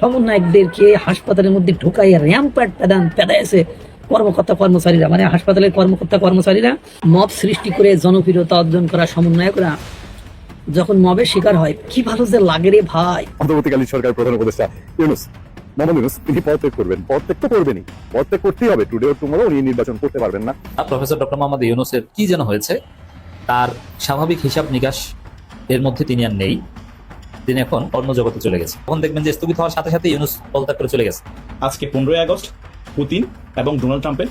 সমন্বয়কদেরকে হাসপাতালের মধ্যে ঢোকাইয়া র্যাম্পার্ট পেদান পেদাইছে কর্মকর্তা কর্মচারীরা। মানে হাসপাতালের কর্মকর্তা কর্মচারীরা মব সৃষ্টি করে জনপ্রিয়তা অর্জন করা সমন্বয়করা যখন মবের শিকার হয় কি ভালো যে লাগে রে ভাই। অন্তর্বর্তীকালীন সরকার প্রধান উপদেষ্টা ইউনুস মোহাম্মদ ইউনুস তিনি পদত্যাগ করবেন। পদত্যাগ তো করবেনই। পদত্যাগ করতেই হবে। টুডে ও টুমোরো উনি নির্বাচন করতে পারবেন না। প্রফেসর ডক্টর মোহাম্মদ ইউনুসের কি যেন হয়েছে তার স্বাভাবিক হিসাব নিকাশ এর মধ্যে তিনি আর নেই। তিনি এখন অন্য জগতে চলে গেছে। তখন দেখবেন যে স্থগিত হওয়ার সাথে সাথে ইউনুস পদত্যাগ করে চলে গেছে। আজকে পনেরোই আগস্ট পুতিন এবং ডোনাল্ড ট্রাম্পের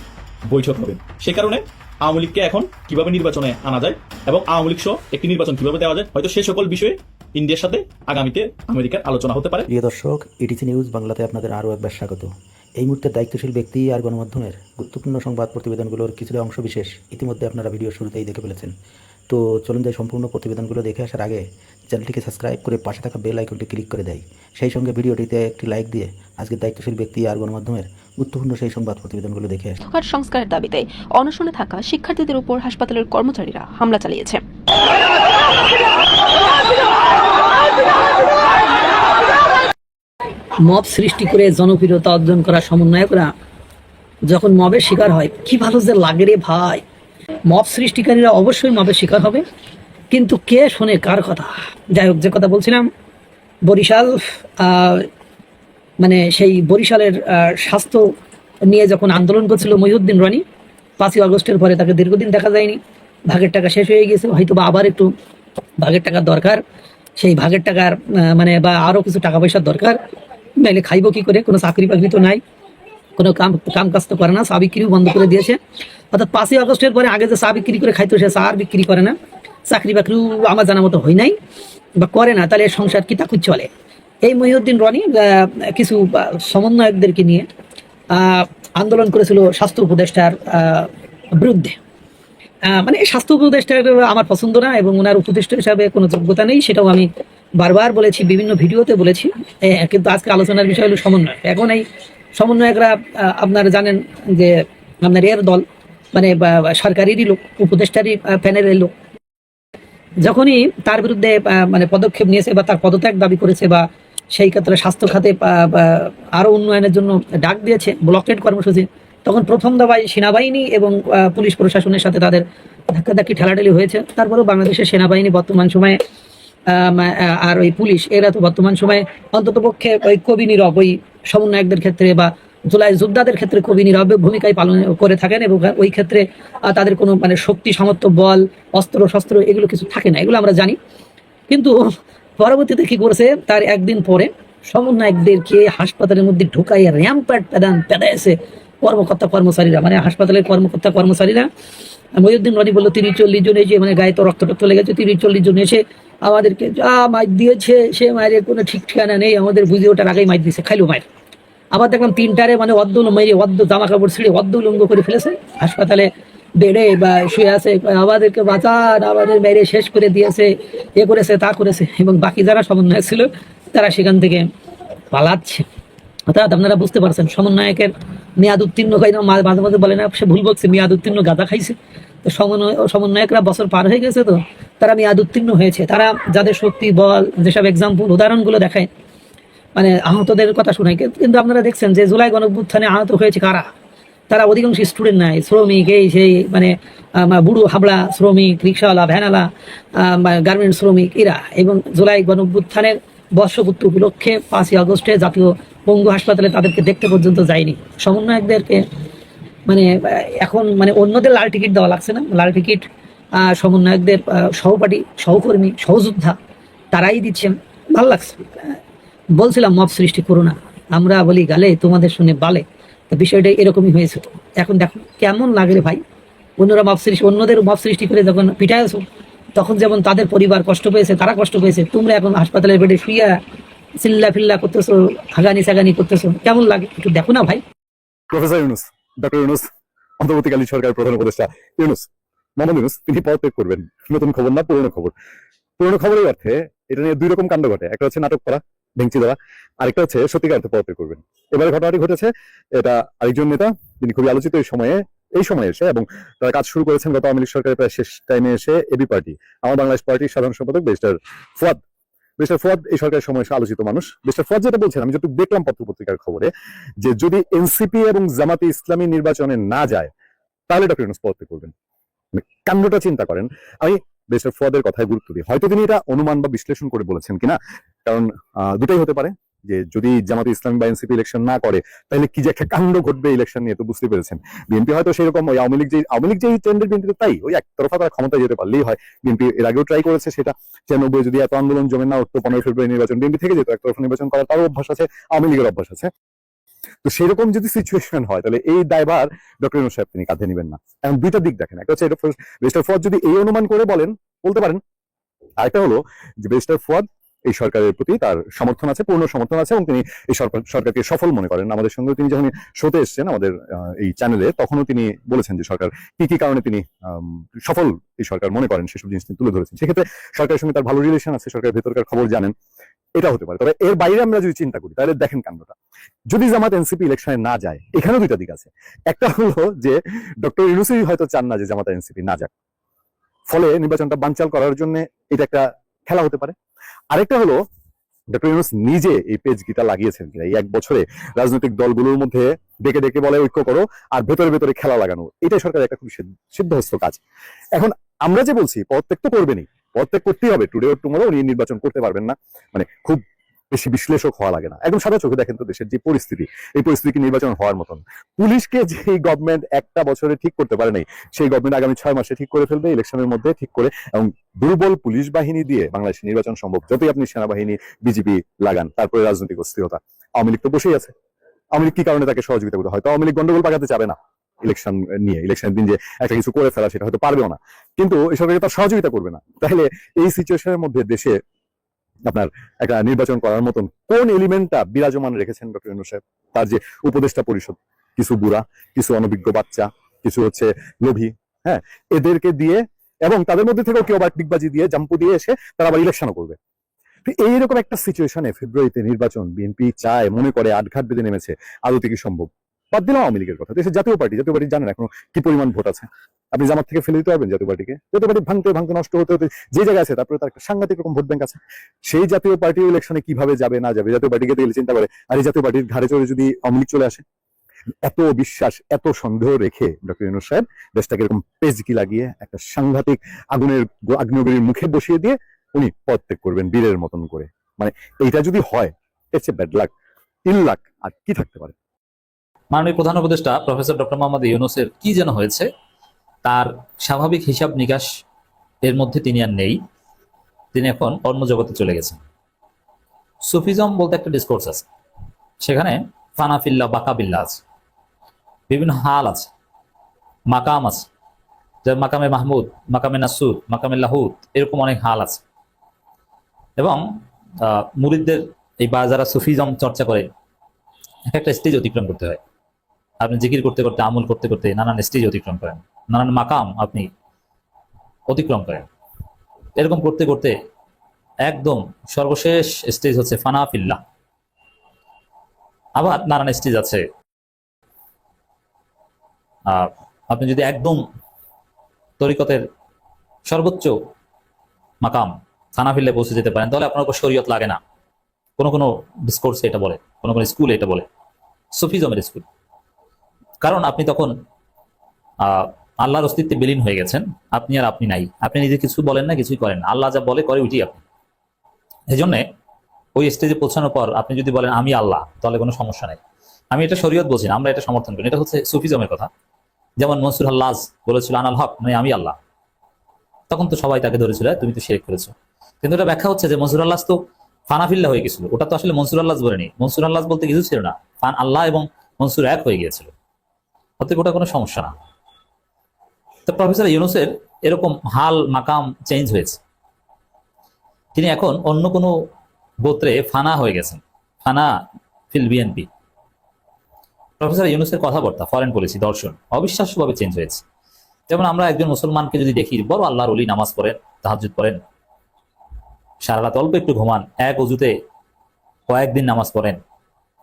বৈঠক হবে। সে কারণে আওয়ামী লীগকে এখন কীভাবে নির্বাচনে আনা যায় এবং আওয়ামী লীগ সহ একটি নির্বাচন কীভাবে দেওয়া যায় হয়তো সে সকল বিষয়ে ইন্ডিয়ার সাথে আগামীতে আমেরিকার আলোচনা হতে পারে। প্রিয় দর্শক এটিসি নিউজ বাংলাতে আপনাদের আরও একবার স্বাগত। এই মুহূর্তে দায়িত্বশীল ব্যক্তি আর গণমাধ্যমের গুরুত্বপূর্ণ সংবাদ প্রতিবেদনগুলোর কিছুটা অংশ বিশেষ ইতিমধ্যে আপনারা ভিডিও শুরুতেই দেখে ফেলেছেন। তো চলুন যাই সম্পূর্ণ প্রতিবেদনগুলো দেখে আসার আগে চ্যানেলটিকে সাবস্ক্রাইব করে পাশে থাকা বেল আইকনটি ক্লিক করে দেয়। সেই সঙ্গে ভিডিওটিতে একটি লাইক দিয়ে আজকে দায়িত্বশীল ব্যক্তি আর গণমাধ্যমের গুরুত্বপূর্ণ সেই সংবাদ প্রতিবেদনগুলো দেখে আসুন। শিক্ষার সংস্কারের দাবিতে অনশনে থাকা শিক্ষার্থীদের উপর হাসপাতালের কর্মচারীরা হামলা চালিয়েছে। মব সৃষ্টি করে জনপ্রিয়তা অর্জন করা সমন্বয়করা যখন মবের শিকার হয় কি ভালো যে লাগে রে ভাই। মব সৃষ্টিকারীরা অবশ্যই মবের শিকার হবে। কিন্তু কে শোনে কার কথা? যাই হোক, যে কথা বলছিলাম, বরিশাল মানে সেই বরিশালের স্বাস্থ্য নিয়ে যখন আন্দোলন করছিল মহিউদ্দিন রনি, পাঁচই আগস্টের পরে তাকে দীর্ঘদিন দেখা যায়নি। ভাগের টাকা শেষ হয়ে গেছে হয়তো বা আবার একটু ভাগের টাকার দরকার। সেই ভাগের টাকার মানে বা আরও কিছু টাকা পয়সার দরকার। নাইলে খাইবো কি করে? কোনো চাকরি বাকরি তো নাই। কোনো কাম কাম কাজ তো করে না, চা বিক্রিও বন্ধ করে দিয়েছে। অর্থাৎ পাঁচই আগস্টের পরে আগে যে চা বিক্রি করে খাইতো সে চা আর বিক্রি করে না। চাকরি বাকরিও আমার জানা মতো হয় নাই বা করে না, তাহলে সংসার কি তাকুর চলে? এই মহিউদ্দিন রনি কিছু সমন্বয়কদেরকে নিয়ে আন্দোলন করেছিল স্বাস্থ্য উপদেষ্টার বিরুদ্ধে। মানে স্বাস্থ্য উপদেষ্টা আমার পছন্দ না এবং ওনার উপদেষ্টা হিসাবে কোনো যোগ্যতা নেই, সেটাও আমি বারবার বলেছি, বিভিন্ন ভিডিওতে বলেছি। কিন্তু আজকে আলোচনার বিষয় হলো সমন্বয়। এখন এই সমন্বয়করা আপনারা জানেন যে আপনার এর দল মানে সরকারেরই লোক উপদেষ্টারই প্যানেলের লোক। যখনই তার বিরুদ্ধে মানে পদক্ষেপ নিয়েছে বা তার পদত্যাগ দাবি করেছে বা সেই ক্ষেত্রে স্বাস্থ্য খাতে আহ, বা আরও উন্নয়নের জন্য ডাক দিয়েছে ব্লকেট কর্মসূচি তখন প্রথম দাবায় সেনাবাহিনী এবং পুলিশ প্রশাসনের সাথে তাদের ধাক্কাধাক্কি ঠেলাঠেলি হয়েছে। তারপরেও বাংলাদেশের সেনাবাহিনী বর্তমান সময়ে আর ওই পুলিশ এরা তো বর্তমান সময়ে অন্তত পক্ষে ওই কবি নীরব ওই সমন্বয়কদের ক্ষেত্রে বা জুলাই যোদ্ধাদের ক্ষেত্রে কবি নীরব ভূমিকায় পালন করে থাকেন এবং ওই ক্ষেত্রে তাদের কোনো মানে শক্তি, সামর্থ্য, বল, অস্ত্র, শস্ত্র এগুলো কিছু থাকে না, এগুলো আমরা জানি। কিন্তু পরবর্তীতে কি করেছে? তার একদিন পরে সমন্বয়কদেরকে হাসপাতালের মধ্যে ঢুকাইয়া র্যাম্পার্ট পেদান পেদাইছে কর্মকর্তা, কর্মচারীরা। মানে হাসপাতালের কর্মকর্তা, কর্মচারীরা। মহিউদ্দিন রনি বলল, তিরিশ চল্লিশ জন এসে মানে গায়ে তো রক্ত টক্ত লেগেছে, তিরিশ চল্লিশ জন এসে আমাদেরকে যা মাইর দিয়েছে, সে মায়ের কোনো ঠিক ঠিকানা নেই, আমাদের বুঝে ওঠার আগেই মাইর দিয়েছে, খাইলো মায়ের আবার দেখলাম তিনটারে মানে অদ্দ মেরে অদ্দ জামা কাপড় ছিঁড়ে অদ্দ লঙ্গ করে ফেলেছে, হাসপাতালে বেডে বা শুয়ে আছে, আমাদেরকে বাঁচান, আমাদের মেরে শেষ করে দিয়েছে, এ করেছে, তা করেছে, এবং বাকি যারা সমন্বয়ক ছিল, তারা সেখান থেকে পালাচ্ছে। অর্থাৎ আপনারা বুঝতে পারছেন, সমন্বয়কের মেয়াদ উত্তীর্ণ খাই না মাঝে মাঝে বলে না, সে ভুল বলছে, মেয়াদ উত্তীর্ণ গাঁদা খাইছে। সমন্বয়করা বছর পার হয়ে গেছে তো, তারা মেয়াদ উত্তীর্ণ হয়েছে। তারা যাদের শক্তি, বল, যেসব এক্সাম্পল উদাহরণগুলো দেখায় মানে আহতদের কথা শোনায়। কিন্তু আপনারা দেখছেন যে জুলাই গণভ্যুত্থানে আহত হয়েছে কারা? তারা অধিকাংশ স্টুডেন্ট নাই, শ্রমিক, এই সেই মানে বুড়ো, হাবড়া শ্রমিক, রিক্সাওয়ালা ভ্যানালা গার্মেন্ট শ্রমিক, এরা। এবং জুলাই গণভ্যুত্থানের বর্ষপূর্তি উপলক্ষে পাঁচই আগস্টে জাতীয় পঙ্গু হাসপাতালে তাদেরকে দেখতে পর্যন্ত যায়নি। সমন্বয়কদেরকে মানে এখন মানে অন্যদের লাল টিকিট দেওয়া লাগছে না। লাল টিকিট সমন্বয়কদের সহপাঠী, সহকর্মী, সহযোদ্ধা তারাই দিচ্ছেন। ভালো লাগছে। বলছিলাম, মব সৃষ্টি করো না। আমরা বলি, গালে তোমাদের শুনে বালে। বিষয়টা এরকমই হয়েছে এখন দেখো, কেমন লাগে ভাই? অন্যরা মব সৃষ্টি, অন্যদের মব সৃষ্টি করে যখন পিটাইছো তখন যেমন তাদের পরিবার কষ্ট পেয়েছে, তারা কষ্ট পেয়েছে, তোমরা এখন হাসপাতালের বেডে শুইয়া চিল্লা ফিল্লা করতেছো, হাগানি সাগানি করতেছো, কেমন লাগে? একটু দেখো না ভাই। প্রফেসর ইউনুস ডক্টর ইউনুস, অন্তর্বর্তীকালীন সরকার প্রধান উপদেষ্টা। ইউনুস মোহাম্মদ ইউনুস, তিনি পদত্যাগ করবেন। নতুন খবর না পুরনো খবর? পুরনো খবরের অর্থে এটা নিয়ে দুই রকম কাণ্ড ঘটে। একটা হচ্ছে নাটক করা, ভেঙচি দেওয়া, আরেকটা হচ্ছে সত্যিকার অর্থে পদত্যাগ করবেন। এবারে ঘটনাটি ঘটেছে, এটা আরেকজন নেতা তিনি খুবই আলোচিত এই সময়ে এই সময়ে এসে এবং তারা কাজ শুরু করেছেন গত আওয়ামী লীগ সরকারের প্রায় শেষ টাইমে এসে এবি পার্টি আমার বাংলাদেশ পার্টির সাধারণ সম্পাদক বেস্টার ফুয়াদ মিস্টার ফোয়াদ এই সরকারের সময় আলোচিত মানুষ। মিস্টার ফোয়াদ যেটা বলছেন, আমি যতটুকু দেখলাম পত্র পত্রিকার খবরে, যে যদি এনসিপি এবং জামাতে ইসলামী নির্বাচনে না যায়, তাহলে ডক্টর ইউনুস পদত্যাগ করবেন। মানে কাণ্ডটা চিন্তা করেন। আমি মিস্টার ফোয়াদের কথায় গুরুত্ব দিই। হয়তো তিনি এটা অনুমান বা বিশ্লেষণ করে বলেছেন কিনা? কারণ দুটাই হতে পারে। যে যদি জামাতে ইসলাম বা এনসিপি ইলেকশন না করে, তাহলে কি যে একটা কাণ্ড ঘটবে ইলেকশন নিয়ে, তো বুঝতে পেরেছেন। বিএনপি হয়তো সেরকম ওই আওয়ামী লীগ যে, আওয়ামী লীগ যে ট্রেন্ডের বিএনপি তাই, ওই একতরফা তারা ক্ষমতায় যেতে পারলেই হয়। বিএনপি এর আগেও ট্রাই করেছে সেটা। ছিয়ানব্বই যদি এত আন্দোলন জমে না, উঠতো পনেরো ফেব্রুয়ারি নির্বাচন। বিএনপি থেকে যেত, একতরফা নির্বাচন করার তারও অভ্যাস আছে, আওয়ামী লীগের অভ্যাস আছে। তো সেরকম যদি সিচুয়েশন হয়, তাহলে এই দায়ভার ডক্টর সাহেব, তিনি কাঁধে নেবেন না। এখন দুইটা দিক দেখেন। একটা হচ্ছে মিস্টার যদি এই অনুমান করে বলেন, বলতে পারেন। আরেকটা হলো যে মিস্টার ফোয়াদ এই সরকারের প্রতি তার সমর্থন আছে, পূর্ণ সমর্থন আছে এবং তিনি এই সরকার, সরকারকে সফল মনে করেন। আমাদের সঙ্গে তিনি যখন শোতে এসেছেন, আমাদের এই চ্যানেলে তখনও তিনি বলেছেন যে সরকার কি কি কারণে তিনি সফল এই সরকার মনে করেন সেসব জিনিস তিনি তুলে ধরেছেন। সেক্ষেত্রে সরকারের সঙ্গে তার ভালো রিলেশন আছে, সরকারের ভেতরকার খবর জানেন এটা হতে পারে। তবে এর বাইরে আমরা যদি চিন্তা করি, তাহলে দেখেন কাণ্ডটা। যদি জামাত এনসিপি ইলেকশনে না যায়, এখানেও দুইটা দিক আছে। একটা হলো যে, ডক্টর ইউনুসই হয়তো চান না যে জামাত এনসিপি না যাক। ফলে নির্বাচনটা বানচাল করার জন্য এটা একটা খেলা হতে পারে। আরেকটা হলো ডক্টর ইউনুস নিজে এই পেজ গীতা লাগিয়েছেন এই এক বছরে রাজনৈতিক দলগুলোর মধ্যে ডেকে ডেকে বলে, ঐক্য করো, আর ভেতরে ভেতরে খেলা লাগানো। এটাই সরকারের একটা খুব সিদ্ধ- সিদ্ধহস্ত কাজ। এখন আমরা যে বলছি, পদত্যাগ তো করবেনই। পদত্যাগ করতেই হবে। টুডে টুমোরো উনি নির্বাচন করতে পারবেন না। মানে খুব বেশি বিশ্লেষক হওয়া লাগে না। একদম সাদা চোখে দেখেন তো দেশের যে পরিস্থিতি, এই পরিস্থিতি নির্বাচন হওয়ার মতন। পুলিশকে যে গভর্নমেন্ট একটা বছরে ঠিক করতে পারে নাই, সেই গভর্নমেন্ট আগামী ছয় মাসে ঠিক করে ফেলবে ইলেকশনের মধ্যে ঠিক করে, এবং দুর্বল পুলিশ বাহিনী দিয়ে বাংলাদেশের নির্বাচন সম্ভব, যতই আপনি সেনাবাহিনী বিজেপি লাগান, তারপরে রাজনৈতিক অস্থিরতা। আওয়ামী লীগ তো বসেই আছে। আওয়ামী লীগ কি কারণে তাকে সহযোগিতা করতে হয়তো আওয়ামী লীগ গন্ডগোল পাকাতে চাবে না ইলেকশন নিয়ে ইলেকশনের দিন যে একটা কিছু করে ফেলা, সেটা হয়তো পারবেও না। কিন্তু সরকারকে তার সহযোগিতা করবে না। তাহলে এই সিচুয়েশনের মধ্যে দেশে আপনার একটা নির্বাচন করার মতন কোন এলিমেন্টটা বিরাজমান রেখেছেন ডক্টর ইউনুস সাহেব? তার যে উপদেষ্টা পরিষদ, কিছু বুড়া, কিছু অনভিজ্ঞ বাচ্চা, কিছু হচ্ছে লোভী হ্যাঁ এদেরকে দিয়ে এবং তাদের মধ্যে থেকেও কেউ আবার ডিগবাজি দিয়ে, জাম্পু দিয়ে এসে তারা আবার ইলেকশনও করবে। এইরকম একটা সিচুয়েশনে ফেব্রুয়ারিতে নির্বাচন, বিএনপি চায়, মনে করে আটঘাট বেঁধে নেমেছে, আদৌ কি সম্ভব? বাদ দিলাম আওয়ামী লীগের কথা। দেশের জাতীয় পার্টি জাতীয় পার্টি জানেন এখনও কি পরিমাণ ভোট আছে। আপনি জামাত থেকে ফেলে দিতে পারবেন জাতীয় পার্টিকে। জাতীয় পার্টি ভাঙতে ভাঙতে নষ্ট হতে হতে যে জায়গায় আছে, তারপরে তার সাংঘাতিক রকম ভোট ব্যাংক আছে। সেই জাতীয় পার্টি ইলেকশনে কীভাবে যাবে, না যাবে, জাতীয় পার্টিকে দিলে চিন্তা করে। আর এই জাতীয় পার্টির ঘাড়ে চড়ে যদি আওয়ামী লীগ চলে আসে? এত বিশ্বাস, এত সন্দেহ রেখে ডক্টর ইউনুস সাহেব দেশটাকে এরকম পেজকি লাগিয়ে একটা সাংঘাতিক আগুনের, আগ্নেয়গিরির মুখে বসিয়ে দিয়ে উনি পদ ত্যাগ করবেন বীরের মতন করে। মানে এইটা যদি হয় it's a bad luck ill luck আর কি থাকতে পারে? মাননীয় প্রধান উপদেষ্টা প্রফেসর ডক্টর মোহাম্মদ ইউনুসের কি যেন হয়েছে, তার স্বাভাবিক হিসাব নিকাশ এর মধ্যে তিনি আর নেই। তিনি এখন অন্য জগতে চলে গেছেন। সুফিজম বলতে একটা ডিসকোর্স আছে। সেখানে ফানাফিল্লা, বাকাবিল্লা আছে। বিভিন্ন হাল আছে। মাকাম আছে। যেমন মাকামে মাহমুদ, মাকামে নাসুদ মাকামে লাহুদ এরকম অনেক হাল আছে। এবং মুরিদদের এই বা যারা সুফিজম চর্চা করে, এক একটা স্টেজ অতিক্রম করতে হয়। আপনি জিকির করতে করতে, আমল করতে করতে নানান স্টেজ অতিক্রম করেন। নানান মাকাম আপনি অতিক্রম করেন। এরকম করতে করতে একদম সর্বশেষ স্টেজ হচ্ছে ফানাফিল্লা। আবার নানান স্টেজ আছে। আপনি যদি একদম তরিকতের সর্বোচ্চ মাকাম ফানাফিল্লে পৌঁছে যেতে পারেন, তাহলে আপনার শরীয়ত লাগে না। কোনো কোনো ডিসকোর্সে এটা বলে, কোনো কোনো স্কুলে এটা বলে। সুফিজমের স্কুল কারণ আপনি তখন আল্লাহর অস্তিত্বে বিলীন হয়ে গেছেন। আপনি আর আপনি নাই। আপনি নিজে কিছু বলেন না কিছুই করেন আল্লাহ যা বলে করে উঠি আপনি। এই জন্যে ওই স্টেজে পৌঁছানোর পর আপনি যদি বলেন আমি আল্লাহ তাহলে কোনো সমস্যা নেই। আমি এটা শরীয়ত বলছি না, আমরা এটা সমর্থন করি এটা হচ্ছে সুফিজমের কথা। যেমন মনসুর আল্লাহ বলেছিল আনাল হক মানে আমি আল্লাহ তখন তো সবাই তাকে ধরেছিল তুমি তো শেখ করেছ কিন্তু এটা ব্যাখ্যা হচ্ছে যে মনসুর আল্লাহ তো ফানাফিল্লা হয়ে গেছিল। ওটা তো আসলে মনসুর আল্লাহ বলেনি। মনসুর আল্লাহ বলতে কিছু ছিল না। ফান আল্লাহ এবং মনসুর এক হয়ে গিয়েছিল। অতএব ওটা কোনো সমস্যা না। তো প্রফেসর ইউনুসের এরকম হাল, মাকাম চেঞ্জ হয়েছে। তিনি এখন অন্য কোনো গোত্রে ফানা হয়ে গেছেন। ফানা ফিল বিএনপি প্রফেসর ইউনুসের কথাবার্তা ফরেন পলিসি দর্শন, অবিশ্বাস্যভাবে চেঞ্জ হয়েছে। যেমন আমরা একজন মুসলমানকে যদি দেখি, বড় আল্লাহর অলি নামাজ পড়েন তাহাজুদ পড়েন, সারা রাত অল্প একটু ঘুমান, এক অজুতে কয়েকদিন নামাজ পড়েন,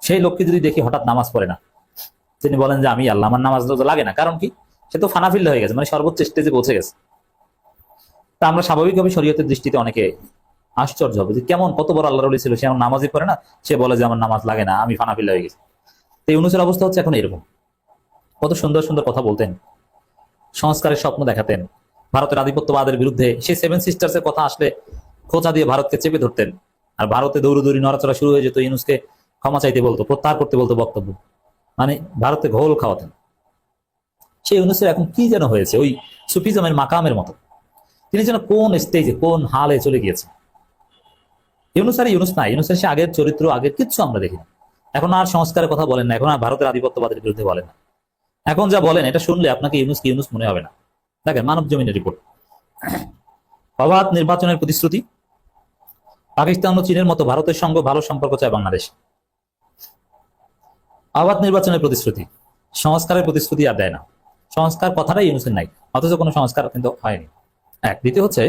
সেই লোককে যদি দেখি হঠাৎ নামাজ পড়ে না তিনি বলেন যে, আমি আল্লাহ, আমার নামাজ রোজা লাগে না। কারণ কি? সে তো ফানাফিল্লা হয়ে গেছে মানে সর্বোচ্চ স্টেজে পৌঁছে গেছে। তা আমরা স্বাভাবিকভাবে শরীয়তের দৃষ্টিতে অনেকে আশ্চর্য হবে যে, কেমন, কত বড় আল্লাহ রলি ছিল, সে আমার নামাজই পড়ে না? সে বলে যে, আমার নামাজ লাগে না, আমি ফানাফিল্লা হয়ে গেছি। তো এই ইউনুসের অবস্থা হচ্ছে এখন এরকম। কত সুন্দর সুন্দর কথা বলতেন, সংস্কারের স্বপ্ন দেখাতেন। ভারতের আধিপত্যবাদের বিরুদ্ধে সেই সেভেন সিস্টার্সের কথা আসলে খোঁচা দিয়ে ভারতকে চেপে ধরতেন। আর ভারতে দৌড়দৌড়ি, নড়াচড়া শুরু হয়ে যেত, ইউনুসকে ক্ষমা চাইতে বলতো, প্রত্যাহার করতে বলতো বক্তব্য। মানে ভারতে ঘোল খাওয়াতেন। সেই ইউনুসের এখন কি যেন হয়েছে, ওই সুফিজমের মাকামের মতো। তিনি যেন কোন স্টেজে কোন হালে চলে গিয়েছেন। ইউনুস আর ইউনুস না ইউনুসের সে আগের চরিত্র, আগের কিচ্ছু আমরা দেখি না। এখন আর সংস্কারের কথা বলেন না, এখন আর ভারতের আধিপত্যবাদের বিরুদ্ধে বলেন না। এখন যা বলেন, এটা শুনলে আপনাকে ইউনুস কি ইউনুস মনে হবে না। দেখেন, মানব জমিনের রিপোর্ট অবাধ নির্বাচনের প্রতিশ্রুতি। পাকিস্তান ও চীনের মতো ভারতের সঙ্গে ভালো সম্পর্ক চায় বাংলাদেশ। অবাধ নির্বাচনের প্রতিশ্রুতি। সংস্কারের প্রতিশ্রুতি আর দেয় না। সংস্কার কথাটাই ইউনুসের নাই, অথচ কোনো সংস্কার কিন্তু হয়নি। এক, দ্বিতীয় হচ্ছে,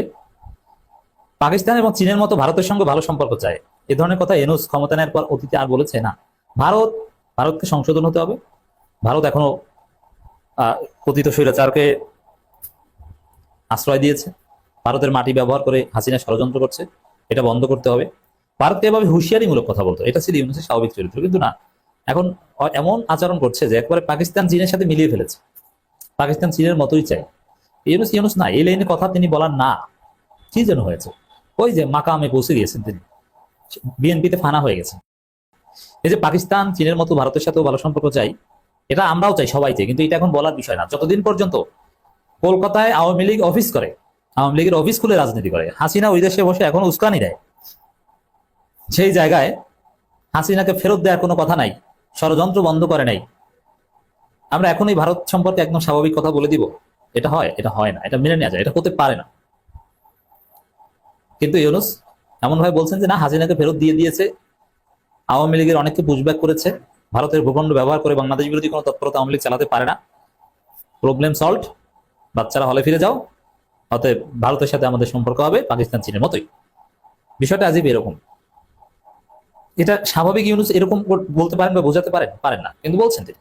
পাকিস্তান এবং চীনের মতো ভারতের সঙ্গে ভালো সম্পর্ক চায়। এ ধরনের কথা এনুস ক্ষমতা নেওয়ার পর অতীতে আর বলেছে না। ভারত, ভারতকে সংশোধন হতে হবে। ভারত এখনও কথিত স্বৈরাচারকে আশ্রয় দিয়েছে। ভারতের মাটি ব্যবহার করে হাসিনা ষড়যন্ত্র করছে। এটা বন্ধ করতে হবে। ভারতকে এভাবে হুঁশিয়ারিমূলক কথা বলতো এটা ছিল ইউনুসের স্বাভাবিক চরিত্র, কিন্তু না। এখন এমন আচরণ করছে যে একবারে পাকিস্তান চীনের সাথে মিলিয়ে ফেলেছে। পাকিস্তান চীনের মতোই চায় ইউনুস ইউনুস না, এই লাইনে কথা তিনি বলার না। কি যেন হয়েছে? ওই যে মাকামে পৌঁছে গিয়েছেন তিনি। বিএনপিতে ফানা হয়ে গেছে এই যে পাকিস্তান চীনের মতো ভারতের সাথেও ভালো সম্পর্ক চাই, এটা আমরাও চাই সবাই চাই, কিন্তু এটা এখন বলার বিষয় না। যতদিন পর্যন্ত কলকাতায় আওয়ামী লীগ অফিস করে, আওয়ামী লীগের অফিস খুলে রাজনীতি করে, হাসিনা ওই দেশে বসে এখন উস্কানি দেয়। সেই জায়গায় হাসিনাকে ফেরত দেওয়ার কোনো কথা নাই। ষড়যন্ত্র বন্ধ করে নাই। আমরা এখনই ভারত সম্পর্কে একদম স্বাভাবিক কথা বলে দিব। এটা হয় এটা হয় না, এটা মেনে নেওয়া যায়, এটা হতে পারে না। কিন্তু ইউনুস এমন ভাবে বলছেন যে, না, হাসিনাকে ফেরত দিয়ে দিয়েছে। আওয়ামী লীগের অনেককে পুশব্যাক করেছে। ভারতের ভূখণ্ড ব্যবহার করে বাংলাদেশ বিরোধী কোনো তৎপরতা আওয়ামী লীগ চালাতে পারে না। প্রবলেম সলভ বাচ্চারা হলে ফিরে যাও। অতএব ভারতের সাথে আমাদের সম্পর্ক হবে, পাকিস্তান চীনের মতোই। বিষয়টা আজীব এরকম। এটা স্বাভাবিক ইউনুস এরকম বলতে পারেন বা বোঝাতে পারেন? পারেন না। কিন্তু বলছেন তিনি।